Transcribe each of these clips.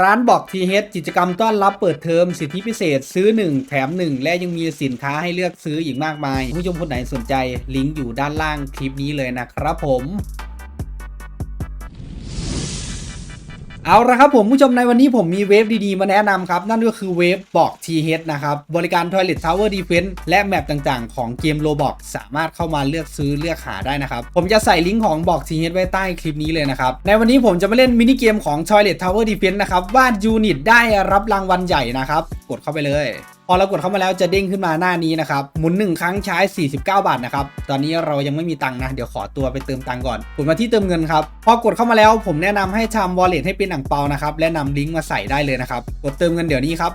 ร้านบอกทีเฮดกิจกรรมต้อนรับเปิดเทอมสิทธิพิเศษซื้อ 1 แถม 1 และยังมีสินค้าให้เลือกซื้ออีกมากมาย ผู้ชมคนไหนสนใจลิงก์อยู่ด้านล่างคลิปนี้เลยนะครับผม เอาละครับผมผู้ชมในวันนี้ผมมีเวฟดีๆ มาแนะนำครับ นั่นก็คือเวฟบอก TH นะครับ บริการ Toilet Tower Defense และแมปต่างๆ ของเกม Roblox สามารถเข้ามาเลือกซื้อเลือกหาได้นะครับ ผมจะใส่ลิงก์ของบอก TH ไว้ใต้คลิปนี้เลยนะครับ ในวันนี้ผมจะมาเล่นมินิเกมของ Toilet Tower Defense นะครับวาดยูนิตได้รับรางวัลใหญ่นะครับ กดเข้าไปเลย พอเรากดเข้ามาแล้วจะเด้งขึ้นมาหน้านี้นะครับ หมุน 1 ครั้งใช้ 49 บาทนะครับ ตอนนี้เรายังไม่มีตังค์นะ เดี๋ยวขอตัวไปเติมตังค์ก่อนกดมาที่เติมเงินครับ พอกดเข้ามาแล้วผมแนะนำให้ทำ wallet ให้เป็นอ่างเปานะครับ และนำลิงก์มาใส่ได้เลยนะครับ กดเติมเงินเดี๋ยวนี้ครับ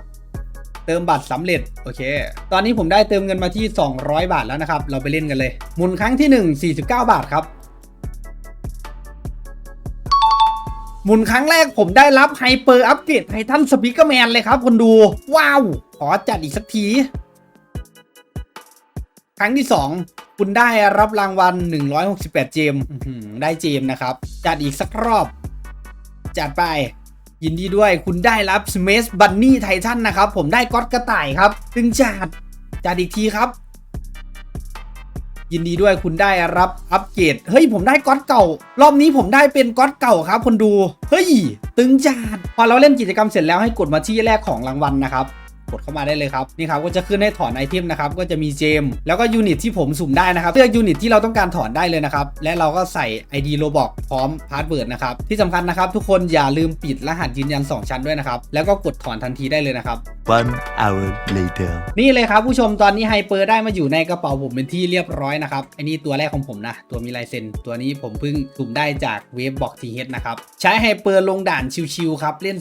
เติมบัตรสำเร็จ โอเค ตอนนี้ผมได้เติมเงินมาที่ 200 บาทแล้วนะครับ เราไปเล่นกันเลย หมุนครั้งที่ 1 49 บาทครับ หมุนครั้งแรกผมได้รับไฮเปอร์อัปเกรดไททันสปีกเกอร์แมนเลยครับคนดู ว้าว ขอจัดอีกสักที ครั้งที่ 2 คุณได้รับรางวัล 168 เจมได้เจมนะครับ จัดอีกสักรอบ จัดไป ยินดีด้วยคุณได้รับ Smash Bunny Titan นะครับ ผมได้ก๊อตกระต่ายครับ ตึงจัด จัดอีกทีครับ ยินดีด้วยคุณได้รับอัปเกรดเฮ้ยผมได้ก๊อตเก่า รอบนี้ผมได้เป็นก๊อตเก่าครับ คนดู เฮ้ย ตึงจัดพอเราเล่นกิจกรรมเสร็จแล้วให้กดมาที่แรกของรางวัลนะครับ กดเข้ามาได้เลยครับนี่ครับก็จะขึ้นให้ถอนไอเทมนะครับก็จะมีเจม แล้วก็ยูนิตที่ผมสุ่มได้นะครับเลือกยูนิตที่เราต้องการถอนได้เลยนะครับและเราก็ใส่ ID โ o บอกพร้อมพาสเวิร์ดนะครับที่สำคัญนะครับทุกคนอย่าลืมปิดรหัสยืนยัน 2 ชั้นด้วยนะครับแล้วก็กดถอนทันทีได้เลยนะครับ One hour later. นี่เลยครับผู้ชมตอนนี้ไฮเปอร์ได้มาอยู่ในกระเป๋าผมเป็นที่เรียบร้อยนะครับไอ้นี่ตัวแรกของผมนะตัวมีลายเซ็นตัวนี้ผมเพิ่งสุ่มได้จากเวฟบอกทีเฮดนะครับใช้ไฮเปอร์ลงด่านชิวๆครับเล่น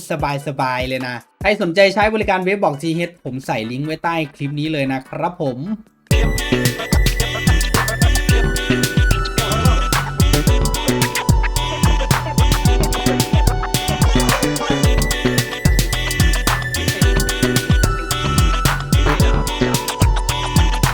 สบายๆเลยนะ ใครสนใจใช้บริการเว็บอกทีเฮดผมใส่ลิงก์ไว้ใต้คลิปนี้เลยนะครับผม